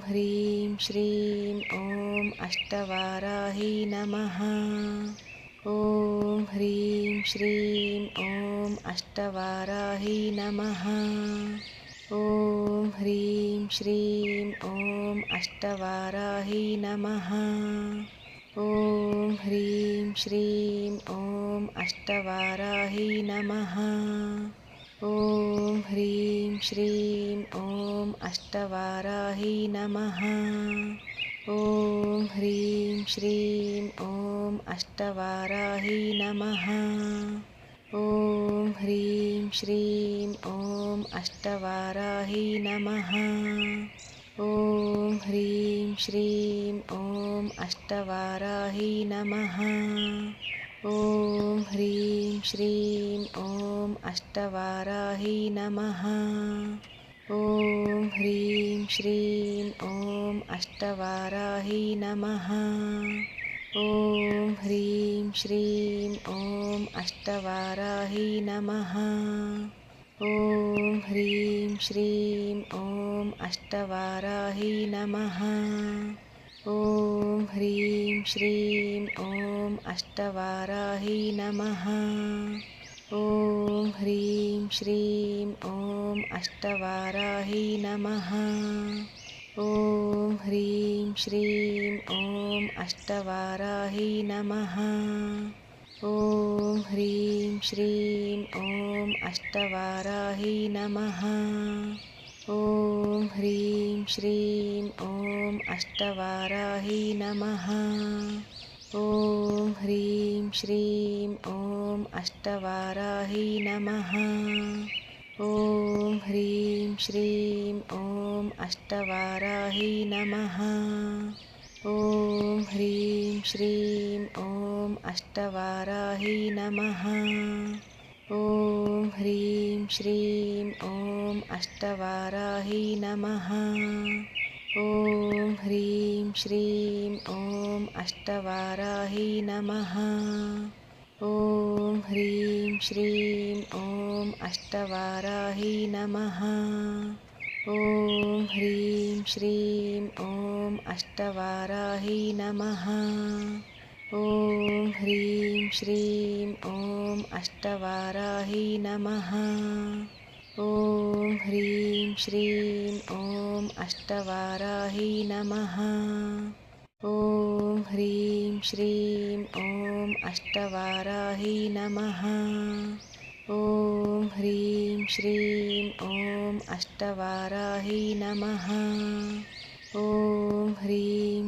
ह्रीं श्रीं ॐ अष्टवाराही नमः। ॐ ह्रीं श्रीं ॐ अष्टवाराही नमः। ॐ ह्रीं श्रीं ॐ अष्टवाराही नमः। ॐ ह्रीं श्रीं ॐ अष्टवाराही नमः। ॐ ह्रीं श्रीं ॐ अष्टवाराही नमः। ॐ ह्रीं श्रीं ॐ अष्टवाराही नमः। ॐ ह्रीं श्रीं ॐ अष्टवाराही नमः। ॐ ह्रीं श्रीं ॐ अष्टवाराही नमः। ॐ ह्रीं श्रीं ॐ ఓం అష్టవారాహి నమ. ఓం హ్రీం శ్రీం ఓం అష్టవారాహి నమ. ఓం హ్రీం శ్రీం ఓం అష్టవారాహి నమ. ఓం హ్రీం శ్రీం ఓం అష్టవారాహి నమ. ఓం హ్రీం శ్రీం ఓం అష్టవారాహి నమ. ॐ ह्रीं श्रीं ॐ अष्टवाराही नमः। ॐ ह्रीं श्रीं ॐ अष्टवाराही नमः। ॐ ह्रीं श्रीं ॐ अष्टवाराही नमः। ॐ ह्रीं श्रीं ॐ अष्टवाराही नमः। ॐ ह्रीं श्रीं ॐ अष्टवाराही नमः। ॐ ह्रीं श्रीं ॐ अष्टवाराही नमः। ॐ ह्रीं श्रीं ॐ अष्टवाराही नमः। ॐ ह्रीं श्रीं ॐ अष्टवाराही नमः। ॐ ह्रीं श्रीं ॐ अष्टवाराही नमः। ॐ ह्रीं श्रीं ॐ अष्टवाराही नमः। ॐ ह्रीं श्रीं ॐ अष्टवाराही नमः। ॐ ह्रीं श्रीं ॐ अष्टवाराही नमः। ॐ ह्रीं श्रीं ॐ अष्टवाराही नमः। ॐ ह्रीं श्रीं ॐ अष्टवाराही नमः। ॐ ह्रीं श्रीं ॐ अष्टवाराही नमः। ॐ ह्रीं